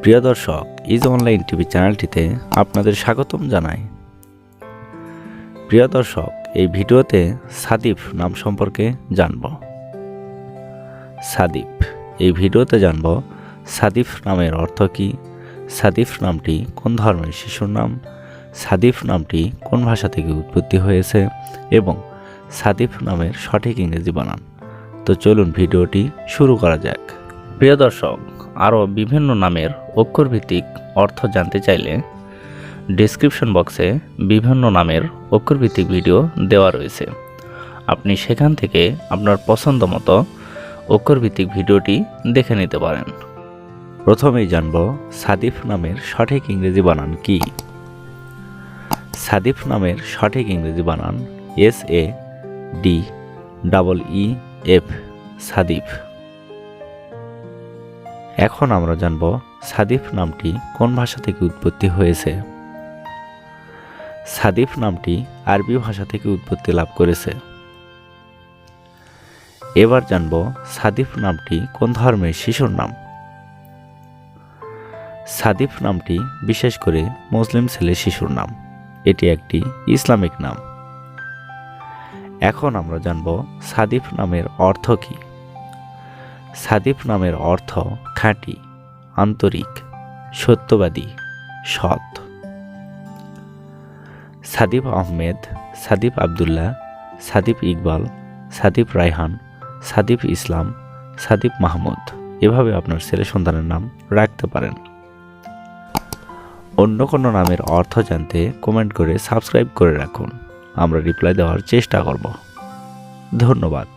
প্রিয় দর্শক is online TV চ্যানেলটিতে আপনাদের স্বাগতম জানাই। প্রিয় দর্শক, এই ভিডিওতে সাদিফ নাম সম্পর্কে জানব। সাদিফ, এই ভিডিওতে জানব সাদিফ নামের অর্থ কী, সাদিফ নামটি কোন ধর্মের শিশুর নাম, সাদিফ নামটি কোন ভাষা থেকে উৎপত্তি হয়েছে, এবং সাদিফ নামের সঠিক ইংরেজি বানান। তো চলুন ভিডিওটি শুরু করা যাক। প্রিয় দর্শক আরও বিভিন্ন নামের অক্ষরভিত্তিক অর্থ জানতে চাইলে ডেসক্রিপশন বক্সে বিভিন্ন নামের অক্ষরভিত্তিক ভিডিও দেওয়া রয়েছে। আপনি সেখান থেকে আপনার পছন্দ মতো অক্ষরভিত্তিক ভিডিওটি দেখে নিতে পারেন। প্রথমেই জানব সাদিফ নামের সঠিক ইংরেজি বানান কি? সাদিফ নামের সঠিক ইংরেজি বানান S A D double E F Sadif. এখন আমরা জানব সাদিফ নামটি কোন ভাষা থেকে উৎপত্তি হয়েছে। সাদিফ নামটি আরবি ভাষা থেকে উৎপত্তি লাভ করেছে। এবার জানব সাদিফ নামটি কোন ধর্মের শিশুর নাম। সাদিফ নামটি বিশেষ করে মুসলিম ছেলে শিশুর নাম। এটি একটি ইসলামিক নাম। এখন আমরা জানব সাদিফ নামের অর্থ কী। সাদিফ নামের অর্থ খাঁটি, আন্তরিক, সত্যবাদী, সৎ। সাদিফ আহমেদ, সাদিফ আবদুল্লাহ, সাদিফ ইকবাল, সাদিফ রায়হান, সাদিফ ইসলাম, সাদিফ মাহমুদ এভাবে আপনার ছেলে সন্তানের নাম রাখতে পারেন। অন্য কোনো নামের অর্থ জানতে কমেন্ট করে সাবস্ক্রাইব করে রাখুন। আমরা রিপ্লাই দেওয়ার চেষ্টা করব। ধন্যবাদ।